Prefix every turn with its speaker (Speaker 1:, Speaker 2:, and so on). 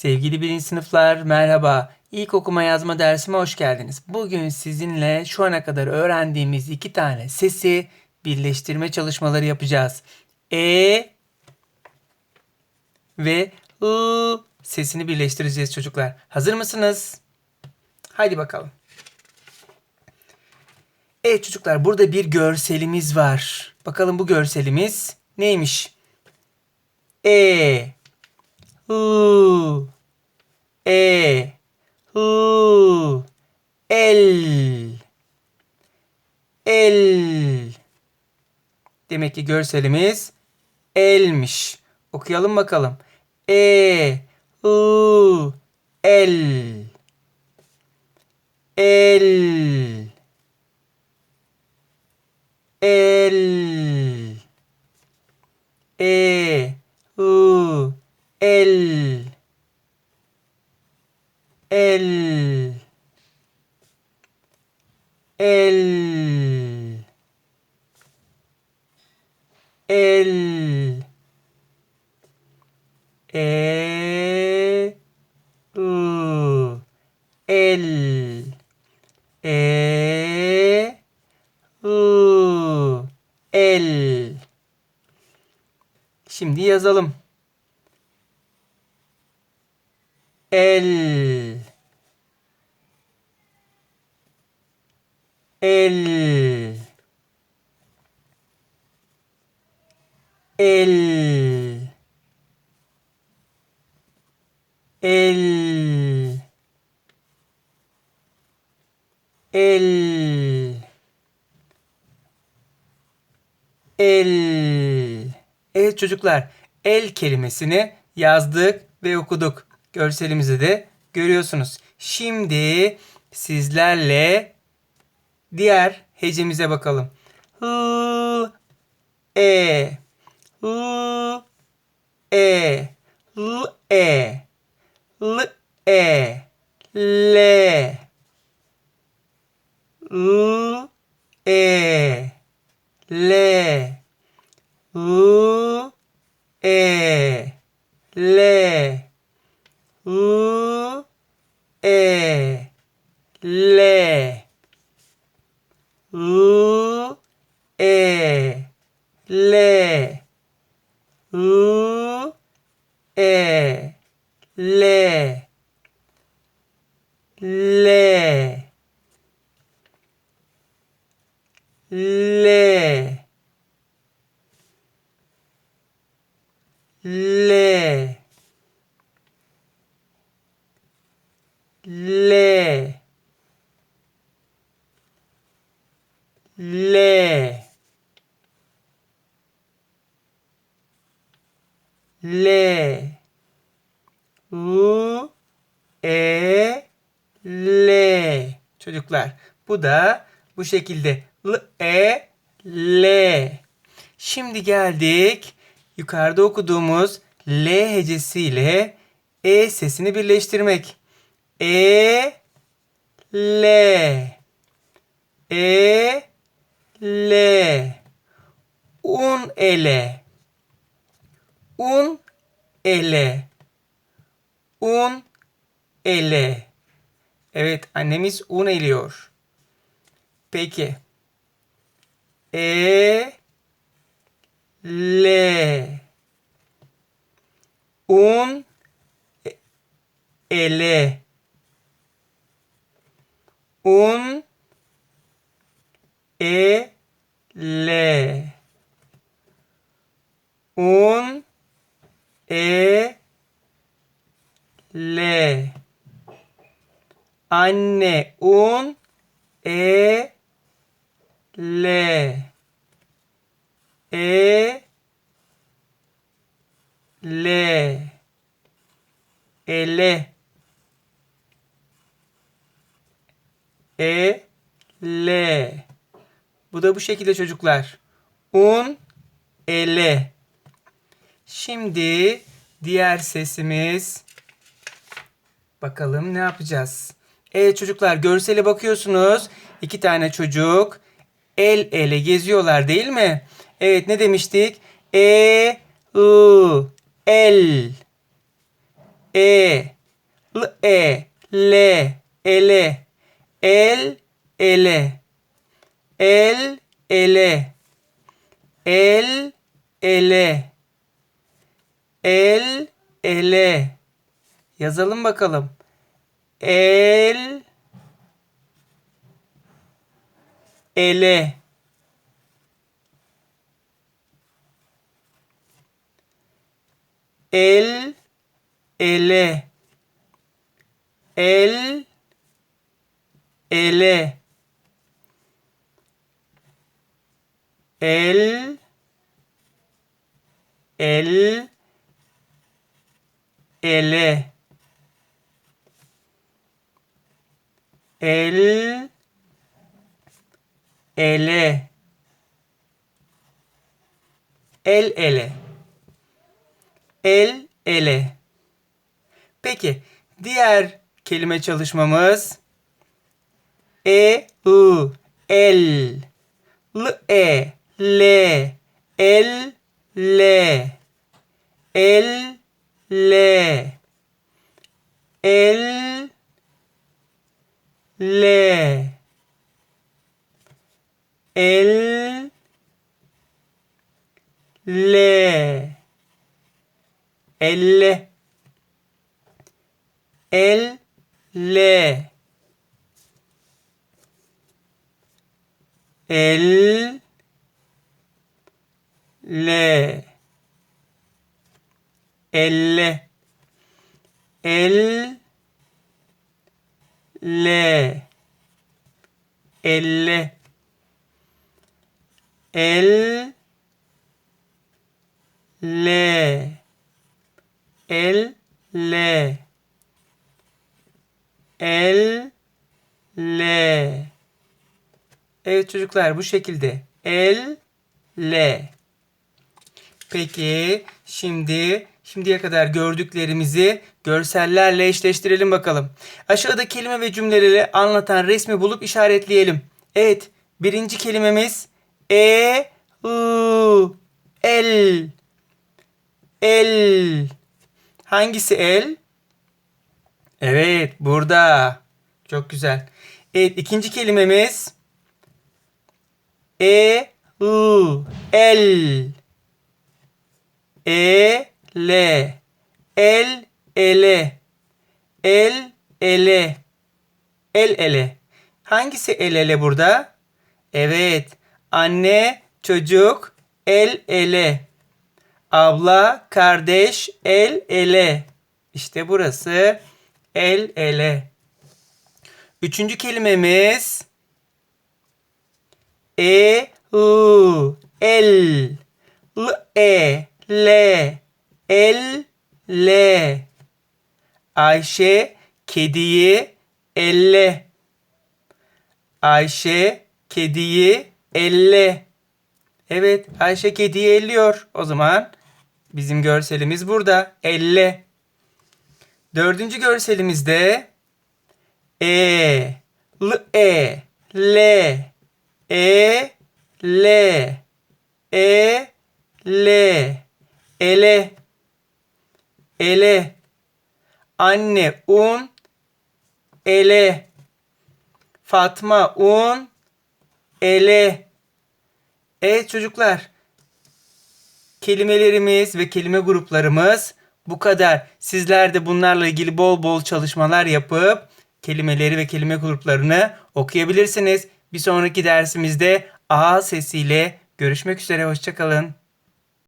Speaker 1: Sevgili birinci sınıflar merhaba. İlk okuma yazma dersime hoş geldiniz. Bugün sizinle şu ana kadar öğrendiğimiz iki tane sesi birleştirme çalışmaları yapacağız. E ve I sesini birleştireceğiz çocuklar. Hazır mısınız? Haydi bakalım. Evet çocuklar burada bir görselimiz var. Bakalım bu görselimiz neymiş? E Hu. E. Hu. El. El. Demek ki görselimiz elmiş. Okuyalım bakalım. E. Hu. El. El. El E U El El. El. El. E. U. El. E. U. El. Şimdi yazalım. El El. El. El. El. El. Evet çocuklar el kelimesini yazdık ve okuduk. Görselimizi de görüyorsunuz. Şimdi sizlerle diğer hecemize bakalım. Hı, e, hı, e, l, e, l, e, l, l, e, l, U E L U E L U E L U E L L L Le Le Le Le U. E. L. Çocuklar bu da bu şekilde. L E L. Şimdi geldik yukarıda okuduğumuz L hecesiyle E sesini birleştirmek. E L. E L. Un ele Un ele. Un ele. Evet annemiz un eliyor. Peki. E L Un ele. Un e le Un e le Anne un. E le e le ele e le Bu da bu şekilde çocuklar. Un ele. Şimdi diğer sesimiz bakalım ne yapacağız? Evet çocuklar görsele bakıyorsunuz. İki tane çocuk el ele geziyorlar değil mi? Evet ne demiştik? E, I, el. E L E L ele el ele el ele el ele el ele. Yazalım bakalım. El ele. El ele. El ele. El el ele. El. Ele. El ele. El ele. Peki diğer kelime çalışmamız e u el l e l el l el l el l el l elle el le el le elle el le elle el le el le el le Evet çocuklar bu şekilde. El le Peki şimdi şimdiye kadar gördüklerimizi görsellerle eşleştirelim bakalım. Aşağıda kelime ve cümleleri anlatan resmi bulup işaretleyelim. Evet birinci kelimemiz e u el el hangisi el? Evet burada. Çok güzel. Evet ikinci kelimemiz e u el e l. El ele el ele el ele hangisi el ele burada? Evet. Anne çocuk el ele abla kardeş el ele İşte burası el ele. Üçüncü kelimemiz e u el l e l el le Ayşe kediyi elle Ayşe kediyi elle Evet Ayşe kediyi elliyor. O zaman bizim görselimiz burada. Elle. Dördüncü görselimizde E, L, E, L, E, L, E, L, ele, ele, anne un, ele, Fatma un, ele. Evet çocuklar, kelimelerimiz ve kelime gruplarımız bu kadar. Sizler de bunlarla ilgili bol bol çalışmalar yapıp kelimeleri ve kelime gruplarını okuyabilirsiniz. Bir sonraki dersimizde A sesiyle görüşmek üzere. Hoşçakalın.